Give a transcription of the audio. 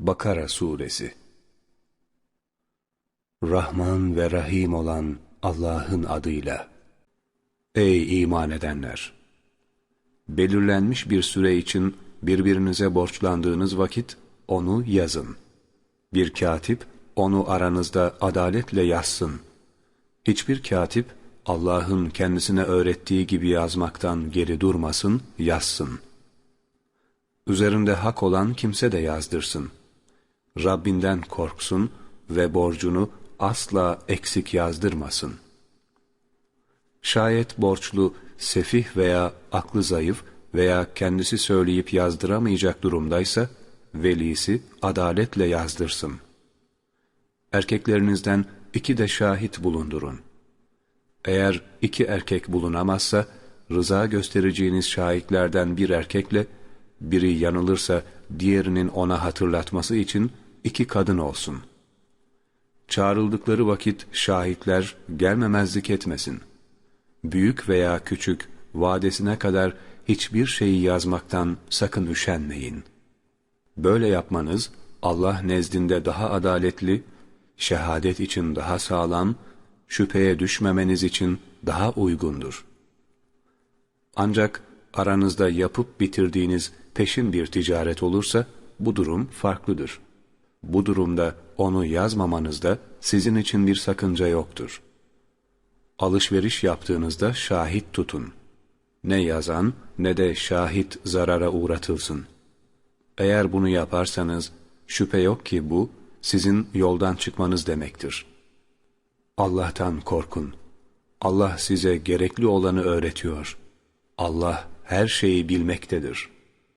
Bakara Suresi Rahman ve Rahim olan Allah'ın adıyla. Ey iman edenler! Belirlenmiş bir süre için birbirinize borçlandığınız vakit onu yazın. Bir katip onu aranızda adaletle yazsın. Hiçbir katip Allah'ın kendisine öğrettiği gibi yazmaktan geri durmasın, yazsın. Üzerinde hak olan kimse de yazdırsın. Rabbinden korksun ve borcunu asla eksik yazdırmasın. Şayet borçlu, sefih veya aklı zayıf veya kendisi söyleyip yazdıramayacak durumdaysa, velisi adaletle yazdırsın. Erkeklerinizden iki de şahit bulundurun. Eğer iki erkek bulunamazsa, rıza göstereceğiniz şahitlerden bir erkekle, biri yanılırsa diğerinin ona hatırlatması için iki kadın olsun. Çağrıldıkları vakit şahitler gelmemezlik etmesin. Büyük veya küçük, vadesine kadar hiçbir şeyi yazmaktan sakın üşenmeyin. Böyle yapmanız Allah nezdinde daha adaletli, şehadet için daha sağlam, şüpheye düşmemeniz için daha uygundur. Ancak aranızda yapıp bitirdiğiniz peşin bir ticaret olursa bu durum farklıdır. Bu durumda onu yazmamanızda sizin için bir sakınca yoktur. Alışveriş yaptığınızda şahit tutun. Ne yazan ne de şahit zarara uğratılsın. Eğer bunu yaparsanız şüphe yok ki bu sizin yoldan çıkmanız demektir. Allah'tan korkun. Allah size gerekli olanı öğretiyor. Allah her şeyi bilmektedir.''